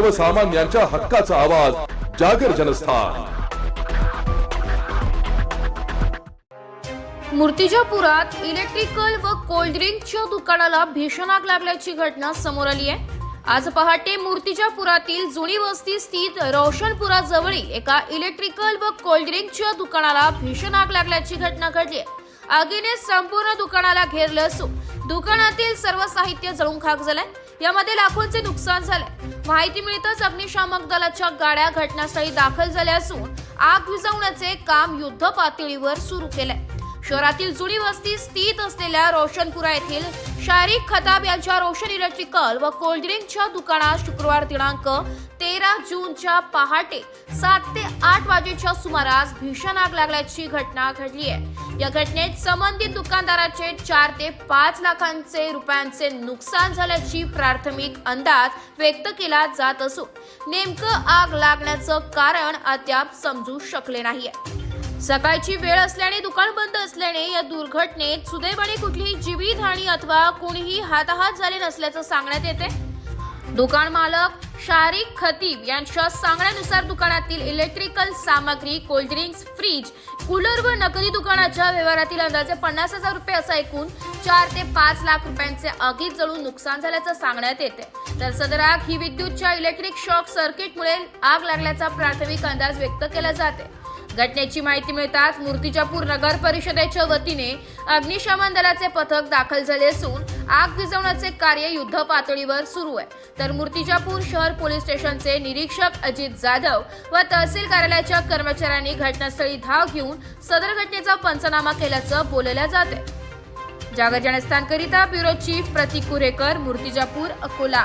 सर्वसामान्यांच्या हक्काचा आवाज जागर जनस्थान. मूर्तिजापुरात इलेक्ट्रिकल व कोल्ड ड्रिंकच्या दुकानाला भीषण आग लागल्याची घटना समोर आली आहे. आज पहाटे मूर्तिजापुरातील जुनी वस्ती स्थित रोशनपुराजवळील एका इलेक्ट्रिकल व कोल्ड ड्रिंकच्या दुकानाला भीषण आग लागल्याची घटना घडली आहे. आगीने संपूर्ण दुकानाला घेरलं असून दुकानातील सर्व साहित्य जळून खाक झालंय. यामध्ये लाखोंचे नुकसान झाले माहिती मिळताच अग्निशामक दलाच्या गाड्या घटनास्थळी दाखल झाल्या असून आग विझवण्याचे काम युद्ध पातळीवर सुरू केलंय. शहरातील जुनी वस्ती स्थित असलेल्या रोशनपुरा येथील शारीक खताब यांच्या रोशन इलेक्ट्रिकल व कोल्ड्रिंकच्या दुकानात शुक्रवार दिनांक तेरा जूनच्या पहाटे सात ते आठ वाजेच्या सुमारास भीषण आग लागल्याची घटना घडली आहे. या घटनेत संबंधित दुकानदाराचे चार ते पाच लाखांचे रुपयांचे नुकसान झाल्याची प्राथमिक अंदाज व्यक्त केला जात असून नेमकं आग लागण्याचं कारण अद्याप समजू शकले नाहीये. सकाळची वेळ असल्याने दुकान बंद असल्याने या दुर्घटनेत सुदैवाने कुठलीही जीवित हानी अथवा कोणीही हाताहात झाले नसल्याचं सांगण्यात येते. दुकान मालक शारिक खतीब यांच्या सांगण्यानुसार दुकानातील इलेक्ट्रिकल सामग्री कोल्ड्रिंक्स फ्रीज कूलर व नकली दुकानाच्या व्यवहारातील अंदाजे पन्नास हजार रुपये असा एकूण चार ते पाच लाख रुपयांचे आगीत जळून नुकसान झाल्याचं सांगण्यात येते. तर सदर आग ही विद्युतच्या इलेक्ट्रिक शॉक सर्किटमुळे आग लागल्याचा प्राथमिक अंदाज व्यक्त केला जाते. घटनेची माहिती मिळताच मूर्तिजापूर नगर परिषदेच्या वतीने अग्निशमन दलाचे पथक दाखल झाले असून आग विझवण्याचे कार्य युद्ध पातळीवर सुरू आहे. तर मूर्तिजापूर शहर पोलीस स्टेशनचे निरीक्षक अजित जाधव व तहसील कार्यालयाच्या कर्मचाऱ्यांनी घटनास्थळी धाव घेऊन सदर घटनेचा पंचनामा केल्याचं बोलल्या जाते जागर जनस्थानकरिता ब्युरो चीफ प्रतीक कुरेकर मूर्तिजापूर अकोला.